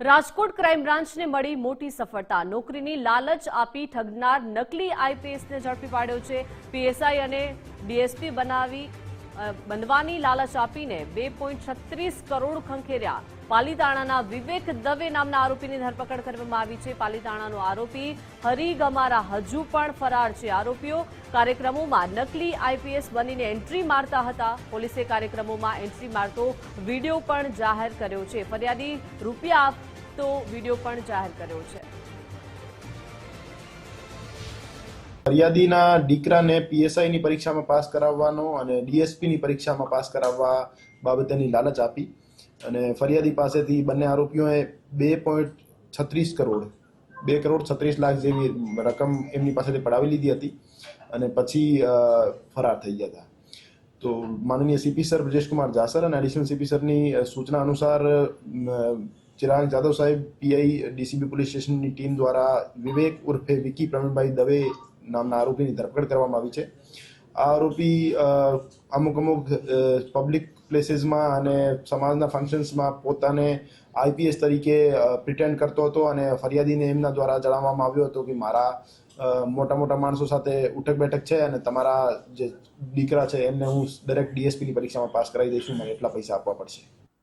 Rajkot crime બ્રાન્ચને મળી મોટી સફળતા. નોકરીની લાલચ આપી ઠગનાર નકલી આઈપીએસને ઝડપી પાડ્યો છે. પીએસઆઈ અને ડીએસપી બનાવી બનવાની લાલચ આપીને બે કરોડ ખંખેર્યા. પાલીતાણાના વિવેક દવે નામના આરોપીની ધરપકડ કરવામાં આવી છે. પાલીતાણાનો આરોપી હરી ગમારા હજુ પણ ફરાર છે. આરોપીઓ કાર્યક્રમોમાં નકલી આઈપીએસ બનીને એન્ટ્રી મારતા હતા. પોલીસે કાર્યક્રમોમાં એન્ટ્રી મારતો વીડિયો પણ જાહેર કર્યો છે. ફરિયાદી રૂપિયા આપતો વીડિયો પણ જાહેર કર્યો છે. ફરિયાદીના દીકરાને પીએસઆઈની પરીક્ષામાં પાસ કરાવવાનો અને ડીએસપીની પરીક્ષામાં પાસ કરાવવા બાબતેની લાલચ આપી અને ફરિયાદી પાસેથી બંને આરોપીઓએ બે પોઈન્ટ છત્રીસ કરોડ, બે કરોડ છત્રીસ લાખ જેવી રકમ એમની પાસેથી પડાવી લીધી હતી અને પછી ફરાર થઈ ગયા હતા. તો માનનીય સીપી સર બ્રજેશકુમાર જાસર અને એડિશનલ સીપી સરની સૂચના અનુસાર ચિરાગ જાદવ સાહેબ, પીઆઈ, ડીસીબી પોલીસ સ્ટેશનની ટીમ દ્વારા વિવેક ઉર્ફે વિકી પ્રવીણભાઈ દવે નામના આરોપીની ધરપકડ કરવામાં આવી છે. આ આરોપી અમુક અમુક પબ્લિક પ્લેસીસમાં અને સમાજના ફંક્શન્સમાં પોતાને આઈપીએસ તરીકે પ્રિટેન્ડ કરતો હતો અને ફરિયાદીને એમના દ્વારા જણાવવામાં આવ્યો હતો કે મારા મોટા મોટા માણસો સાથે ઉઠક બેઠક છે અને તમારા જે દીકરા છે એમને હું દરેક ડીએસપીની પરીક્ષામાં પાસ કરાવી દઈશું, મને એટલા પૈસા આપવા પડશે.